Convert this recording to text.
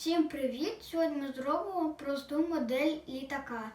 Всім привіт! Сьогодні ми зробимо просту модель літака.